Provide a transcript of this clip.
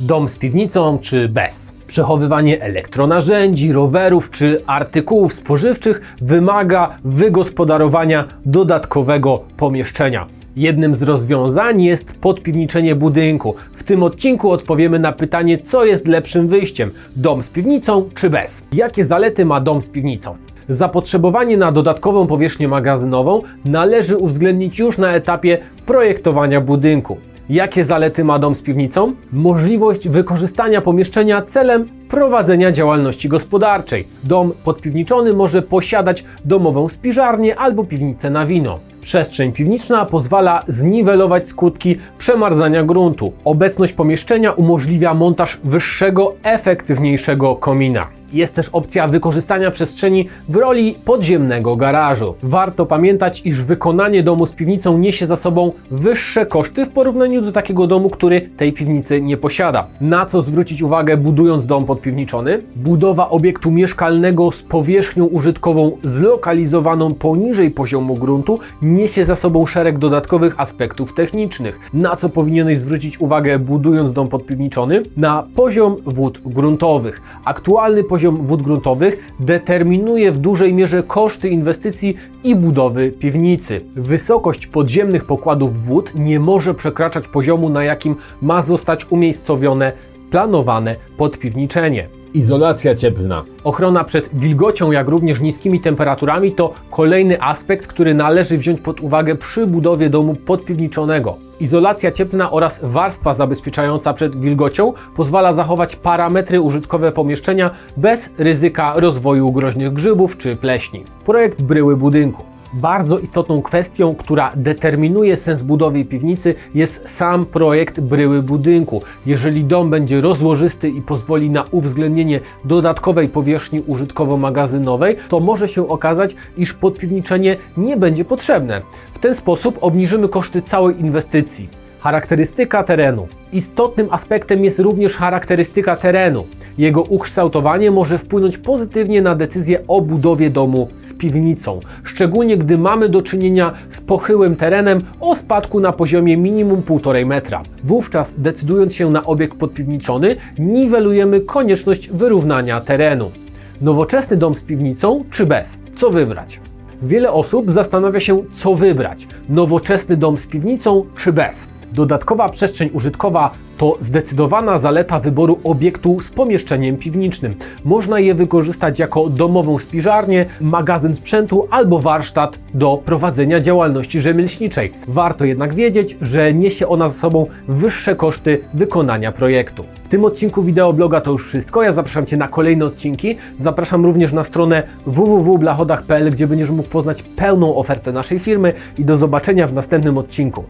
Dom z piwnicą czy bez? Przechowywanie elektronarzędzi, rowerów czy artykułów spożywczych wymaga wygospodarowania dodatkowego pomieszczenia. Jednym z rozwiązań jest podpiwniczenie budynku. W tym odcinku odpowiemy na pytanie, co jest lepszym wyjściem: dom z piwnicą czy bez? Jakie zalety ma dom z piwnicą? Zapotrzebowanie na dodatkową powierzchnię magazynową należy uwzględnić już na etapie projektowania budynku. Jakie zalety ma dom z piwnicą? Możliwość wykorzystania pomieszczenia celem prowadzenia działalności gospodarczej. Dom podpiwniczony może posiadać domową spiżarnię albo piwnicę na wino. Przestrzeń piwniczna pozwala zniwelować skutki przemarzania gruntu. Obecność pomieszczenia umożliwia montaż wyższego, efektywniejszego komina. Jest też opcja wykorzystania przestrzeni w roli podziemnego garażu. Warto pamiętać, iż wykonanie domu z piwnicą niesie za sobą wyższe koszty w porównaniu do takiego domu, który tej piwnicy nie posiada. Na co zwrócić uwagę budując dom podpiwniczony? Budowa obiektu mieszkalnego z powierzchnią użytkową zlokalizowaną poniżej poziomu gruntu niesie za sobą szereg dodatkowych aspektów technicznych. Na co powinieneś zwrócić uwagę budując dom podpiwniczony? Na poziom wód gruntowych. Aktualny poziom wód gruntowych determinuje w dużej mierze koszty inwestycji i budowy piwnicy. Wysokość podziemnych pokładów wód nie może przekraczać poziomu, na jakim ma zostać umiejscowione planowane podpiwniczenie. Izolacja cieplna. Ochrona przed wilgocią, jak również niskimi temperaturami to kolejny aspekt, który należy wziąć pod uwagę przy budowie domu podpiwniczonego. Izolacja cieplna oraz warstwa zabezpieczająca przed wilgocią pozwala zachować parametry użytkowe pomieszczenia bez ryzyka rozwoju groźnych grzybów czy pleśni. Projekt bryły budynku. Bardzo istotną kwestią, która determinuje sens budowy piwnicy, jest sam projekt bryły budynku. Jeżeli dom będzie rozłożysty i pozwoli na uwzględnienie dodatkowej powierzchni użytkowo-magazynowej, to może się okazać, iż podpiwniczenie nie będzie potrzebne. W ten sposób obniżymy koszty całej inwestycji. Charakterystyka terenu. Istotnym aspektem jest również charakterystyka terenu. Jego ukształtowanie może wpłynąć pozytywnie na decyzję o budowie domu z piwnicą, szczególnie gdy mamy do czynienia z pochyłym terenem o spadku na poziomie minimum 1,5 metra. Wówczas, decydując się na obiekt podpiwniczony, niwelujemy konieczność wyrównania terenu. Nowoczesny dom z piwnicą czy bez? Co wybrać? Wiele osób zastanawia się, co wybrać: nowoczesny dom z piwnicą czy bez. Dodatkowa przestrzeń użytkowa to zdecydowana zaleta wyboru obiektu z pomieszczeniem piwniczym. Można je wykorzystać jako domową spiżarnię, magazyn sprzętu albo warsztat do prowadzenia działalności rzemieślniczej. Warto jednak wiedzieć, że niesie ona ze sobą wyższe koszty wykonania projektu. W tym odcinku wideobloga to już wszystko. Ja zapraszam Cię na kolejne odcinki. Zapraszam również na stronę www.blachodach.pl, gdzie będziesz mógł poznać pełną ofertę naszej firmy i do zobaczenia w następnym odcinku.